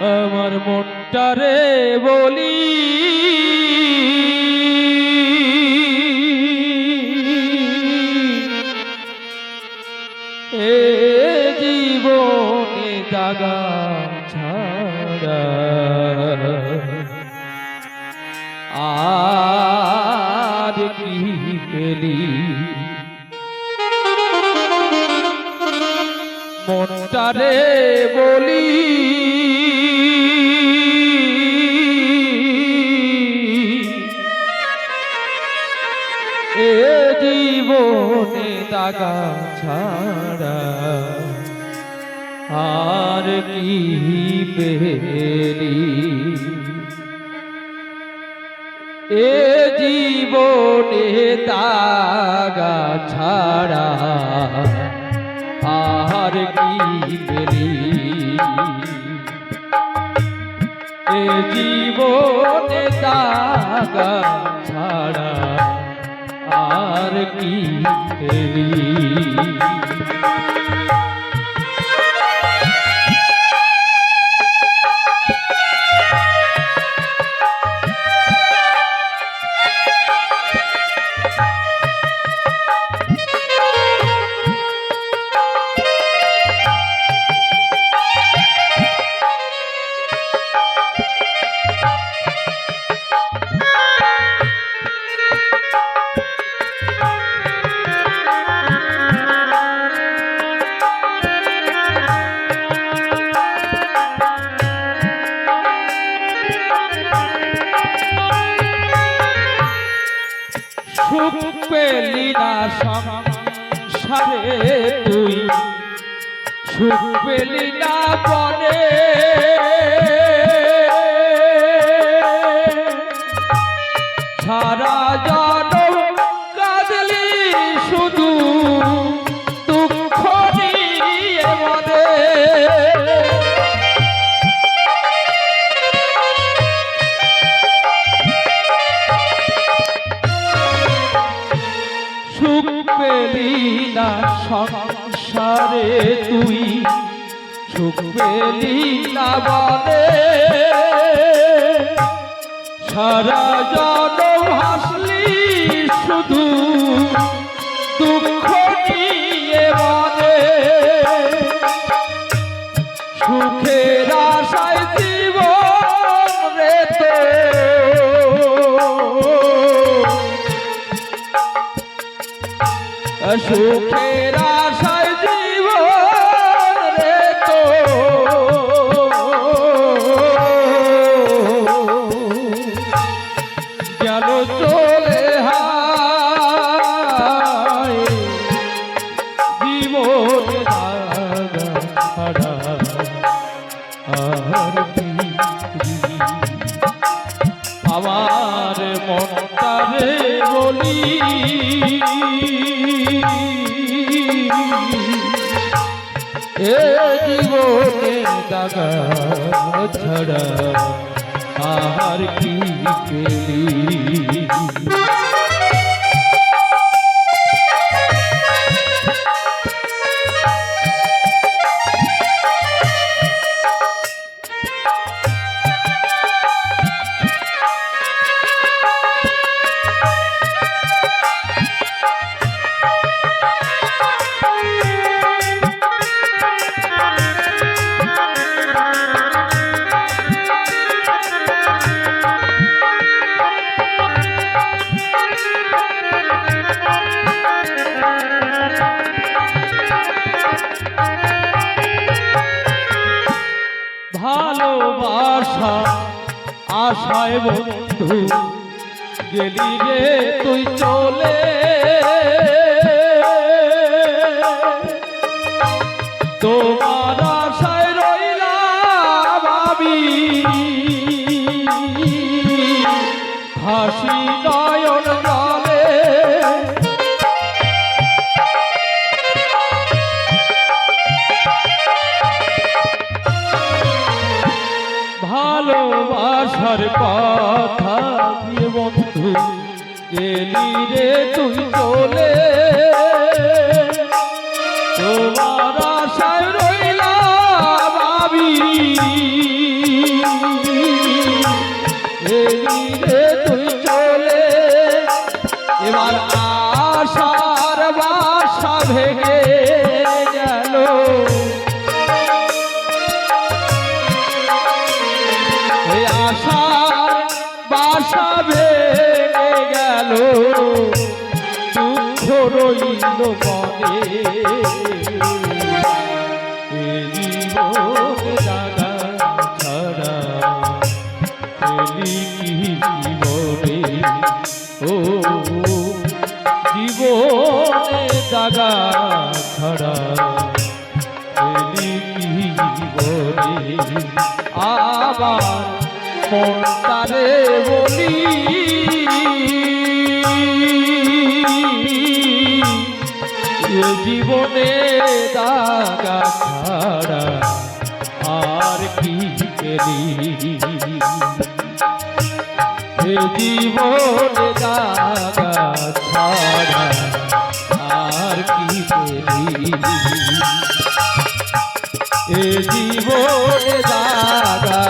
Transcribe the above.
আমার মনটারে বলি। এ জীবনে দাগা ছাড়া আর কি পেলি? মনটারে বলি। এ জীবনে দাগা ছাড়া আর কি পেলি? এ জীবনে দাগা ছাড়া আর কি পেলি? এ জীবনে দাগা ছাড়া আর পেলি না সংসারে তুই। সুখ পেলি না বনে। সারা সংসারে তুই সুখ পেলি না বলে সারা জনম হাসলি শুধু দুঃখ নিয়ে বলে সুখের আশায় সুখের আশায় রে তো। গেল চলে হায় জীবন আমার মনটারে বলি এ জীবনে দাগা ছাড়া আর কি আশায় বন্ধু গেলি রে তুই চলে ভালোবাসার কথা দিয়ে বন্ধু, গেলি রে তুই চলে। তোমার আশায় রইলাম আমি এলি রে তুই চলে। এবার আশার বাসা ভেঙে বাসা ভেঙে গেল। দুঃখ রইল মনে। জাগা ছাড়া। জীবনে ও জীবনে জাগা ছাড়া। জীবনে আবার মনটারে বলি। এ জীবনে দাগা ছাড়া আর কি এ জীবনে দাগা ছাড়া আর কি পেলি? এ জীবনে দাগা